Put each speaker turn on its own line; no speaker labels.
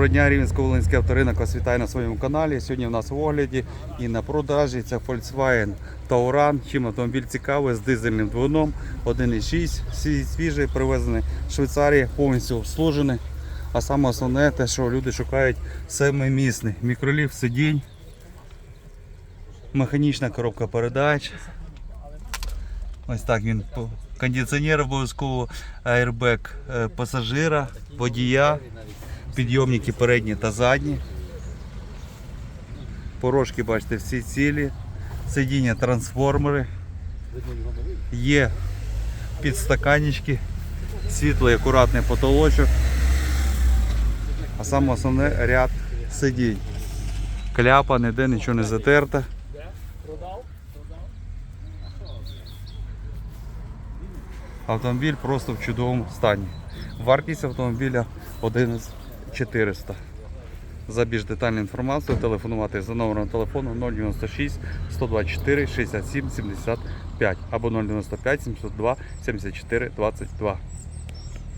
Доброго дня, Рівненсько-Волинський авторинок вас вітає на своєму каналі. Сьогодні в нас в огляді і на продажі це Volkswagen Tauran. Чим автомобіль цікавий з дизельним двигуном 1.6, всі свіжий, привезений з Швейцарії, повністю обслужений. А саме основне те, що люди шукають семимісний мікроліфт сидінь, механічна коробка передач. Ось так він кондиціонер обов'язково, аербек пасажира, водія, підйомники передні та задні. Порожки, бачите, всі цілі, сидіння трансформери. Є підстаканнички, світлий акуратний потолочок. А саме основне ряд сидінь. Кляпа, ніде нічого не затерта. Автомобіль просто в чудовому стані. Вартість автомобіля 11400. За більш детальну інформацію телефонувати за номером телефону 096 124 67 75 або 095 702 74 22.